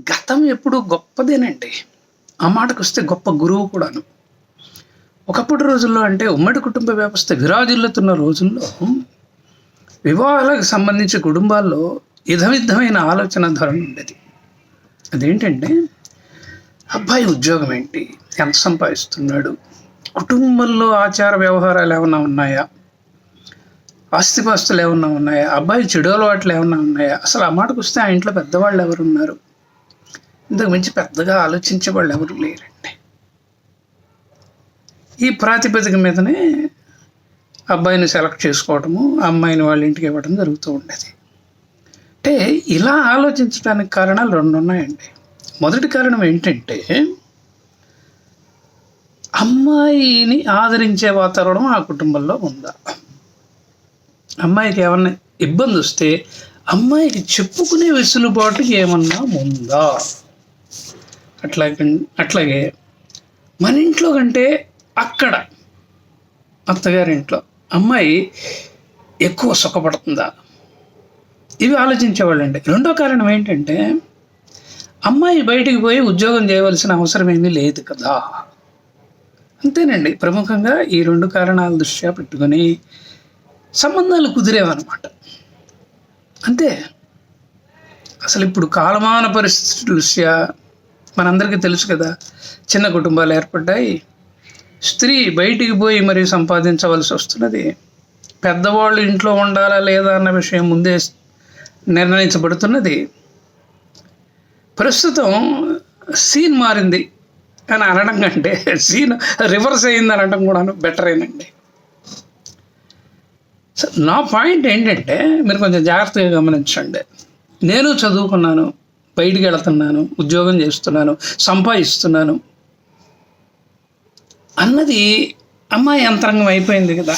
గతం ఎప్పుడు గొప్పదేనండి. ఆ మాటకు వస్తే గొప్ప గురువు కూడాను. ఒకప్పటి రోజుల్లో అంటే ఉమ్మడి కుటుంబ వ్యవస్థ విరాజిల్లుతున్న రోజుల్లో వివాహాలకు సంబంధించి కుటుంబాల్లో విధవిధమైన ఆలోచన ధోరణి ఉండేది. అదేంటంటే అబ్బాయి ఉద్యోగం ఏంటి? ఎంత సంపాదిస్తున్నాడు? కుటుంబంలో ఆచార వ్యవహారాలు ఏమైనా ఉన్నాయా? ఆస్తిపాస్తులు ఏమన్నా ఉన్నాయా? అబ్బాయి చెడు అలవాట్లు ఏమన్నా ఉన్నాయా? అసలు ఆ మాటకు వస్తే ఆ ఇంట్లో పెద్దవాళ్ళు ఎవరు ఉన్నారు ఇంతకు మించి పెద్దగా ఆలోచించే వాళ్ళు ఎవరు లేరండి. ఈ ప్రాతిపదిక మీదనే అబ్బాయిని సెలెక్ట్ చేసుకోవటము అమ్మాయిని వాళ్ళ ఇంటికి ఇవ్వడం జరుగుతూ ఉండేది. అంటే ఇలా ఆలోచించడానికి కారణాలు రెండు ఉన్నాయండి. మొదటి కారణం ఏంటంటే అమ్మాయిని ఆదరించే వాతావరణం ఆ కుటుంబంలో ఉందా? అమ్మాయికి ఏమన్నా ఇబ్బంది వస్తే అమ్మాయికి చెప్పుకునే వెసులుబాటు ఏమన్నా ఉందా? అట్లాగే అట్లాగే మన ఇంట్లో కంటే అక్కడ అత్తగారింట్లో అమ్మాయి ఎక్కువ సుఖపడుతుందా? ఇవి ఆలోచించేవాళ్ళండి. రెండో కారణం ఏంటంటే అమ్మాయి బయటికి పోయి ఉద్యోగం చేయవలసిన అవసరం ఏమీ లేదు కదా. అంతేనండి. ప్రముఖంగా ఈ రెండు కారణాల దృష్ట్యా పెట్టుకొని సంబంధాలు కుదిరేవన్నమాట. అంతే. అసలు ఇప్పుడు కాలమాన పరిస్థితుల దృష్ట్యా మనందరికీ తెలుసు కదా చిన్న కుటుంబాలు ఏర్పడ్డాయి. స్త్రీ బయటికి పోయి మరి సంపాదించవలసి వస్తున్నది. పెద్దవాళ్ళు ఇంట్లో ఉండాలా లేదా అన్న విషయం ముందే నిర్ణయించబడుతున్నది. ప్రస్తుతం సీన్ మారింది అని అనడం కంటే సీన్ రివర్స్ అయింది అనడం కూడా బెటర్ సో నా పాయింట్ ఏంటంటే మీరు కొంచెం జాగ్రత్తగా గమనించండి. నేను చదువుకున్నాను. బయటికి వెళుతున్నాను ఉద్యోగం చేస్తున్నాను సంపాదిస్తున్నాను. అన్నది అమ్మాయి అంతరంగం అయిపోయింది కదా.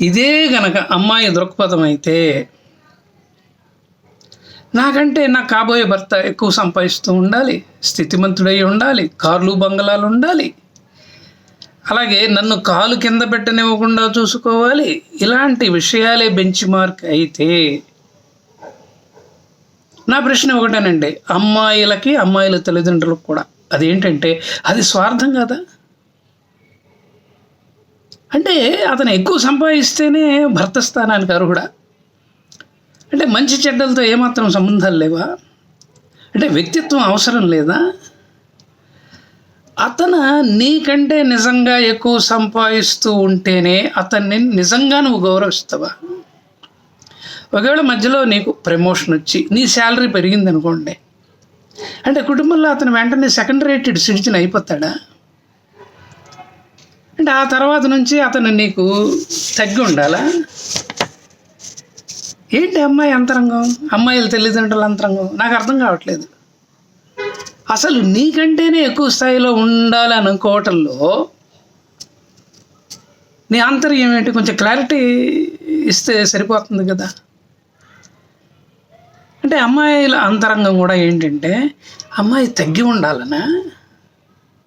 ఇదే గనక అమ్మాయి దృక్పథం అయితే నాకంటే నా కాబోయే భర్త ఎక్కువ సంపాదిస్తూ ఉండాలి స్థితిమంతుడై ఉండాలి కార్లు బంగళాలు ఉండాలి. అలాగే నన్ను కాలు కింద పెట్టనివ్వకుండా చూసుకోవాలి. ఇలాంటి విషయాలే బెంచ్ మార్క్ అయితే నా ప్రశ్న ఒకటేనండి. అమ్మాయిలకి అమ్మాయిల తల్లిదండ్రులకు కూడా. అదేంటంటే అది స్వార్థం కదా? అంటే అతను ఎక్కువ సంపాదిస్తేనే భర్త స్థానానికి అర్హుడా? అంటే మంచి చెడ్డలతో ఏమాత్రం సంబంధాలు లేవా? అంటే వ్యక్తిత్వం అవసరం లేదా? అతను నీకంటే నిజంగా ఎక్కువ సంపాదిస్తూ ఉంటేనే అతన్ని నిజంగా నువ్వు గౌరవిస్తావా? ఒకవేళ మధ్యలో నీకు ప్రమోషన్ వచ్చి నీ శాలరీ పెరిగింది అనుకోండి అంటే కుటుంబంలో అతను వెంటనే సెకండ్ రేటెడ్ సిటిజన్ అయిపోతాడా? అంటే ఆ తర్వాత నుంచి అతను నీకు తగ్గి ఉండాలా? ఏంటి అమ్మాయి అంతరంగం? అమ్మాయిల తల్లిదండ్రుల అంతరంగం? నాకు అర్థం కావట్లేదు. అసలు నీకంటేనే ఎక్కువ స్థాయిలో ఉండాలి అనుకోవటంలో నీ ఆంతర్యం ఏంటి? కొంచెం క్లారిటీ ఇస్తే సరిపోతుంది కదా. అంటే అమ్మాయిల అంతరంగం కూడా ఏంటంటే అమ్మాయి తగ్గి ఉండాలనా?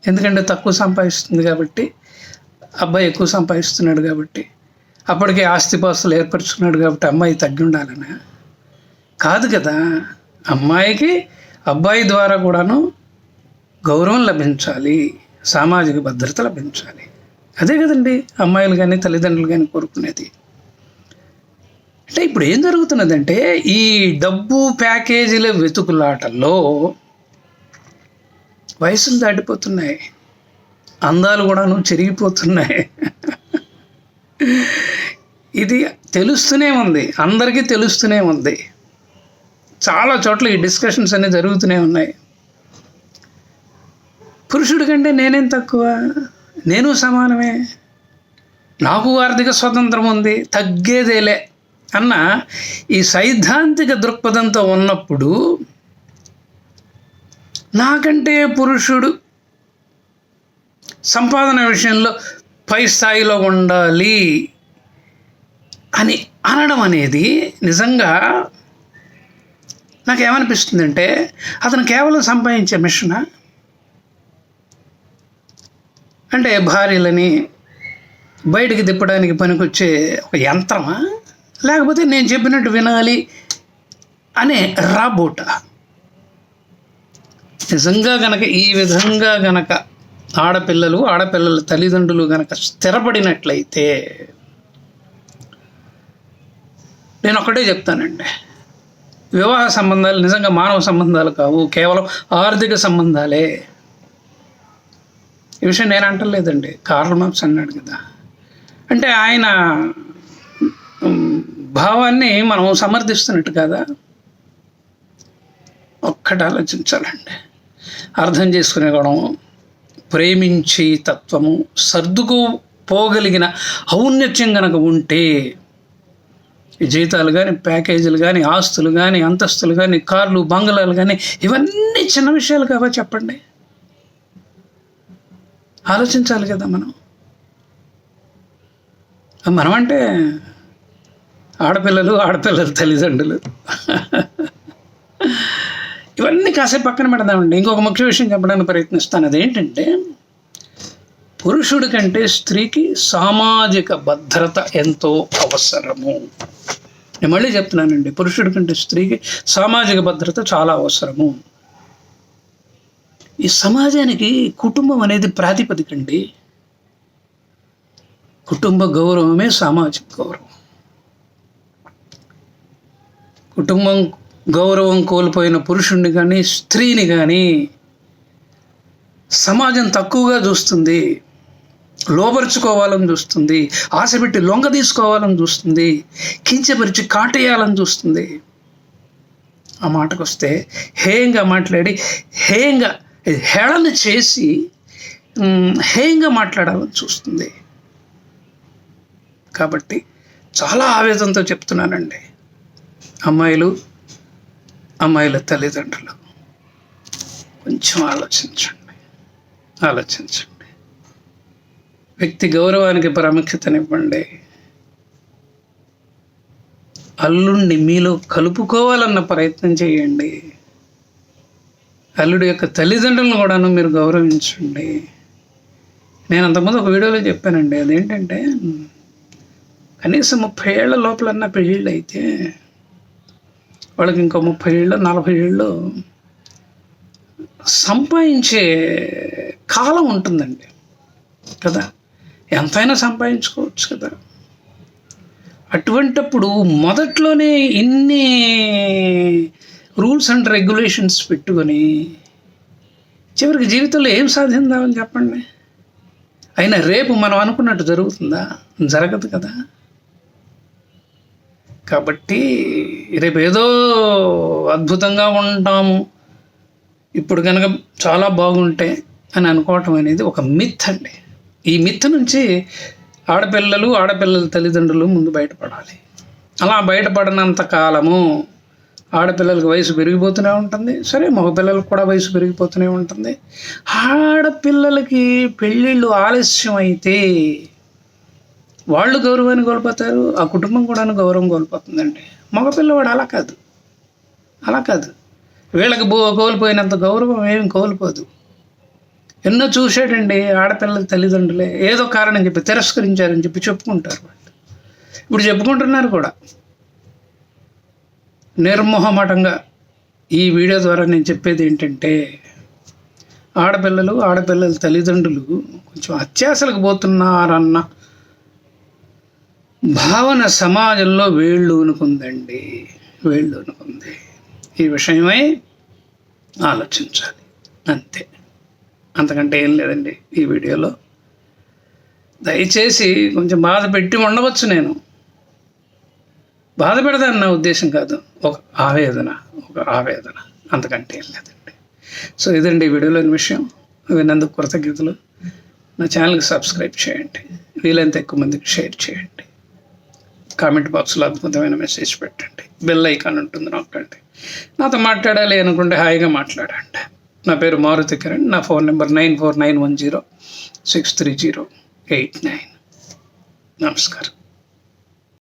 ఎందుకంటే తక్కువ సంపాదిస్తుంది కాబట్టి అబ్బాయి ఎక్కువ సంపాదిస్తున్నాడు కాబట్టి అప్పటికే ఆస్తిపాస్తులు ఏర్పరచుకున్నాడు కాబట్టి అమ్మాయి తగ్గి ఉండాలనా? కాదు కదా. అమ్మాయికి అబ్బాయి ద్వారా కూడాను గౌరవం లభించాలి సామాజిక భద్రత లభించాలి. అదే కదండి అమ్మాయిలు కానీ తల్లిదండ్రులు కానీ కోరుకునేది. అంటే ఇప్పుడు ఏం జరుగుతున్నదంటే ఈ డబ్బు ప్యాకేజీల వెతుకులాటల్లో వయసులు దాటిపోతున్నాయి. అందాలు కూడాను చెరిగిపోతున్నాయి. ఇది తెలుస్తూనే ఉంది. అందరికీ తెలుస్తూనే ఉంది. చాలా చోట్ల ఈ డిస్కషన్స్ అన్నీ జరుగుతూనే ఉన్నాయి. పురుషుడి కంటే నేనేం తక్కువ? నేను సమానమే. నాకు ఆర్థిక స్వతంత్రం ఉంది. తగ్గేదేలే. అన్న ఈ సైద్ధాంతిక దృక్పథంతో ఉన్నప్పుడు నాకంటే పురుషుడు సంపాదన విషయంలో పై స్థాయిలో ఉండాలి అని అనడం అనేది నిజంగా నాకేమనిపిస్తుందంటే అతను కేవలం సంపాదించే మిషనా? అంటే భార్యలని బయటికి తిప్పడానికి పనికొచ్చే ఒక యంత్రమా? లేకపోతే నేను చెప్పినట్టు వినాలి అనే రాబోట. నిజంగా గనక ఈ విధంగా గనక ఆడపిల్లలు ఆడపిల్లల తల్లిదండ్రులు గనక స్థిరపడినట్లయితే నేను ఒకటే చెప్తానండి. వివాహ సంబంధాలు నిజంగా మానవ సంబంధాలు కావు కేవలం ఆర్థిక సంబంధాలే. ఈ విషయం నేను అంటలేదండి కార్ల్ మార్క్స్ అన్నాడు కదా. అంటే ఆయన భావాన్ని మనం సమర్థిస్తున్నట్టు కదా? ఒక్కటి ఆలోచించాలండి. అర్థం చేసుకునే గుణము ప్రేమించి తత్వము సర్దుకుపోగలిగిన ఔన్నత్యం గనక ఉంటే జీతాలు కానీ ప్యాకేజీలు కానీ ఆస్తులు కానీ అంతస్తులు కానీ కార్లు బంగ్లాలు కానీ ఇవన్నీ చిన్న విషయాలు కావా చెప్పండి? ఆలోచించాలి కదా మనం. మనం అంటే ఆడపిల్లలు ఆడపిల్లల తల్లిదండ్రులు. ఇవన్నీ కాసేపు పక్కన పెడదామండి. ఇంకొక ముఖ్య విషయం చెప్పడానికి ప్రయత్నిస్తాను. అదేంటంటే పురుషుడి కంటే స్త్రీకి సామాజిక భద్రత ఎంతో అవసరము. నేను మళ్ళీ చెప్తున్నానండి పురుషుడి కంటే స్త్రీకి సామాజిక భద్రత చాలా అవసరము. ఈ సమాజానికి కుటుంబం అనేది ప్రాతిపదిక అండి కుటుంబ గౌరవమే సామాజిక గౌరవం. కుటుంబం గౌరవం కోల్పోయిన పురుషుణ్ణి కానీ స్త్రీని కానీ సమాజం తక్కువగా చూస్తుంది. లోపరుచుకోవాలని చూస్తుంది. ఆశ పెట్టి లొంగ తీసుకోవాలని చూస్తుంది. కించపరిచి కాటేయాలని చూస్తుంది. ఆ మాటకు వస్తే హేయంగా మాట్లాడి హేయంగా హేళన చేసి హేయంగా మాట్లాడాలని చూస్తుంది. కాబట్టి చాలా ఆవేదంతో చెప్తున్నానండి. అమ్మాయిలు అమ్మాయిల తల్లిదండ్రులు. కొంచెం ఆలోచించండి. ఆలోచించండి. వ్యక్తి గౌరవానికి ప్రాముఖ్యతనివ్వండి. అల్లుణ్ణి మీలో కలుపుకోవాలన్న ప్రయత్నం చేయండి. అల్లుడి యొక్క తల్లిదండ్రులను కూడాను మీరు గౌరవించండి. నేను అంతకుముందు ఒక వీడియోలో చెప్పానండి అదేంటంటే కనీసం ముప్పై ఏళ్ళ లోపలన్నా పెళ్ళిళ్ళు అయితే వాళ్ళకి ఇంకో ముప్పై ఏళ్ళు నలభై ఏళ్ళు సంపాదించే కాలం ఉంటుందండి. కదా? ఎంతైనా సంపాదించుకోవచ్చు కదా? అటువంటప్పుడు మొదట్లోనే ఇన్ని రూల్స్ అండ్ రెగ్యులేషన్స్ పెట్టుకొని చివరికి జీవితంలో ఏం సాధిందామని చెప్పండి? అయినా రేపు మనం అనుకున్నట్టు జరుగుతుందా? జరగదు కదా? కాబట్టి రేపు ఏదో అద్భుతంగా ఉంటాము. ఇప్పుడు కనుక చాలా బాగుంటే అని అనుకోవటం అనేది ఒక మిత్ అండి. ఈ మిత్ నుంచి ఆడపిల్లలు ఆడపిల్లల తల్లిదండ్రులు ముందు బయటపడాలి. అలా బయటపడినంత కాలము ఆడపిల్లలకు వయసు పెరిగిపోతూనే ఉంటుంది. సరే మగపిల్లలకు కూడా వయసు పెరిగిపోతూనే ఉంటుంది. ఆడపిల్లలకి పెళ్ళిళ్ళు ఆలస్యం అయితే వాళ్ళు గౌరవాన్ని కోల్పోతారు ఆ కుటుంబం కూడా గౌరవం కోల్పోతుందండి. మగపిల్లవాడు అలా కాదు. అలా కాదు. వీళ్ళకి బో కోల్పోయినంత గౌరవం ఏమి కోల్పోదు. ఎన్నో చూశాడండి ఆడపిల్లల తల్లిదండ్రులే. ఏదో కారణం చెప్పి తిరస్కరించారని చెప్పి చెప్పుకుంటారు వాళ్ళు. ఇప్పుడు చెప్పుకుంటున్నారు కూడా. నిర్మోహమటంగా ఈ వీడియో ద్వారా నేను చెప్పేది ఏంటంటే ఆడపిల్లలు ఆడపిల్లల తల్లిదండ్రులు కొంచెం అత్యాసలకు పోతున్నారన్న భావన సమాజంలో వేళ్ళు అనుకుందండి వేళ్ళు అనుకుంది ఈ విషయమై ఆలోచించాలి. అంతే. అంతకంటే ఏం లేదండి ఈ వీడియోలో. దయచేసి కొంచెం బాధ పెట్టి ఉండవచ్చు నేను. బాధ పెడతాను నా ఉద్దేశం కాదు. ఒక ఆవేదన ఒక ఆవేదన. అంతకంటే ఏం లేదండి. సో ఇదండి ఈ వీడియోలోని విషయం. విన్నందుకు కృతజ్ఞతలు. నా ఛానల్కి సబ్స్క్రైబ్ చేయండి. వీలైనంత ఎక్కువ మందికి షేర్ చేయండి. కామెంట్ బాక్స్లో అద్భుతమైన మెసేజ్ పెట్టండి. బెల్ ఐకాన్ ఉంటుంది నొక్కండి నాతో మాట్లాడాలి అనుకుంటే హాయిగా మాట్లాడండి. నా పేరు మారుతి కిరణ్. నా phone number nine four nine one zero six three zero eight nine. నమస్కారం.